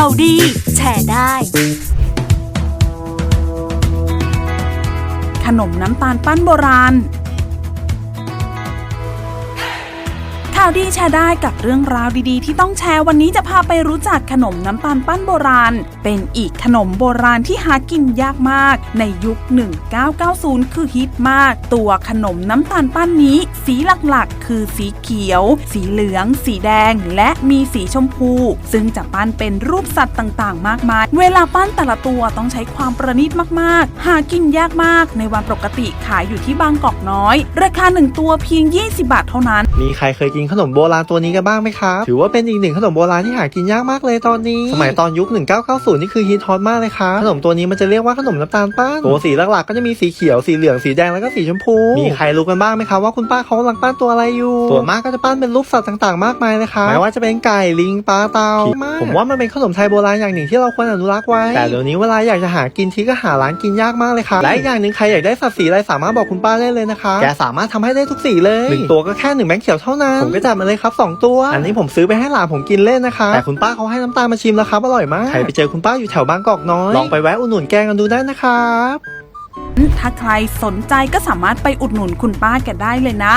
ข่าวดี แชร์ได้ ขนมน้ำตาลปั้นโบราณาวดีแชร์ได้กับเรื่องราวดีๆ ที่ต้องแชร์วันนี้จะพาไปรู้จักขนมน้ำตาลปั้นโบราณ เป็นอีกขนมโบราณที่หากินยากมาก ในยุค 1990 คือฮิตมาก ตัวขนมน้ำตาลปั้นนี้ สีหลักๆ คือสีเขียว สีเหลือง สีแดง และมีสีชมพู ซึ่งจะปั้นเป็นรูปสัตว์ต่างๆ มากมาย เวลาปั้นแต่ละตัวต้องใช้ความประณีตมากๆ หากินยากมาก ในวันปกติขายอยู่ที่บางกอกน้อย ราคาหนึ่งตัวเพียง 20 บาทเท่านั้น มีใครเคยกินขนมโบราณตัวนี้กันบ้างไหมครับ ถือว่าเป็นอีกหนึ่งขนมโบราณที่หากินยากมากเลยตอนนี้ สมัยตอนยุค 1990 นี่คือฮิตฮอตมากเลยครับ ขนมตัวนี้มันจะเรียกว่าขนมน้ำตาลปั้นตัวสีหลักๆก็จะมีสีเขียว สีเหลือง สีแดง แล้วก็สีชมพู มีใครรู้กันบ้างไหมครับว่าคุณป้าเขากำลังปั้นตัวอะไรอยู่ ส่วนมากก็จะปั้นเป็นรูปสัตว์ต่างๆ มากมายเลยครับ ไม่ว่าจะเป็นไก่ ลิง ปลา เต่า ผมว่ามันเป็นขนมไทยโบราณอย่างหนึ่งที่เราควรอนุรักษ์ไว้ แต่เดี๋ยวนี้เวลาอยากจะหากินทีก็หาร้านกินยากมากเลยครับ และอีกอย่างหนึ่งใครอยากได้สัตว์สีอะไรสามารถบอกคุณป้าได้เลยนะคะแกสามารถทำให้ได้ทุกสีเลยหนึ่งตัวก็แค่หนึ่งแบงค์เขียวเท่านั้นผมก็จัดมาเลยครับสองตัว อันนี้ผมซื้อไปให้หลานผมกินเล่นนะคะ แต่คุณป้าเขาให้น้ำตาลมาชิมแล้วครับอร่อยมาก ใครไปเจอคุณป้าอยู่แถวบางกอกน้อย ลองไปแวะอุดหนุนแกกันดูได้นะครับถ้าใครสนใจก็สามารถไปอุดหนุนคุณป้าแกได้เลยนะ